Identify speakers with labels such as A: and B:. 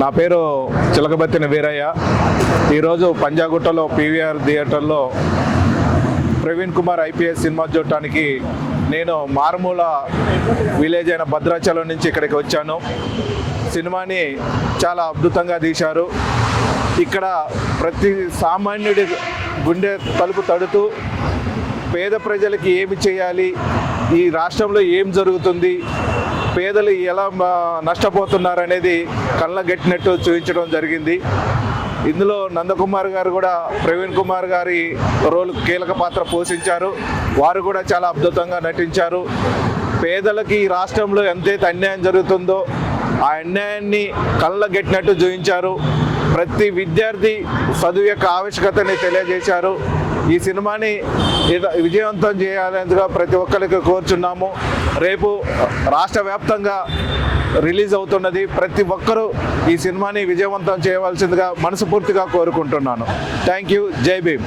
A: నా పేరు చిలకబత్తిన వీరయ్య. ఈరోజు పంజాగుట్టలో పీవీఆర్ థియేటర్లో ప్రవీణ్ కుమార్ ఐపీఎస్ సినిమా చూడటానికి నేను మారుమూల విలేజ్ అయిన భద్రాచలం నుంచి ఇక్కడికి వచ్చాను. సినిమాని చాలా అద్భుతంగా తీశారు. ఇక్కడ ప్రతి సామాన్యుడి గుండె తలుపు తడుతూ పేద ప్రజలకి ఏమి చేయాలి? ఈ రాష్ట్రంలో ఏం జరుగుతుంది? పేదలు ఎలా నష్టపోతున్నారు అనేది కళ్ళ గట్టినట్టు చూపించడం జరిగింది. ఇందులో నందకుమార్ గారు కూడా ప్రవీణ్ కుమార్ గారి రోల్ కీలక పాత్ర పోషించారు. వారు కూడా చాలా అద్భుతంగా నటించారు. పేదలకి ఈ రాష్ట్రంలో ఎంతైతే అన్యాయం జరుగుతుందో ఆ అన్యాయాన్ని కళ్ళగట్టినట్టు చూపించారు. ప్రతి విద్యార్థి చదువు యొక్క ఆవశ్యకతని తెలియజేశారు. ఈ సినిమాని విజయవంతం చేయాలనేదిగా ప్రతి ఒక్కరికి కోరుచున్నాము. రేపు రాష్ట్ర వ్యాప్తంగా రిలీజ్ అవుతున్నది. ప్రతి ఒక్కరూ ఈ సినిమాని విజయవంతం చేయవలసిందిగా మనస్ఫూర్తిగా కోరుకుంటున్నాను. Thank you. జై భీమ్.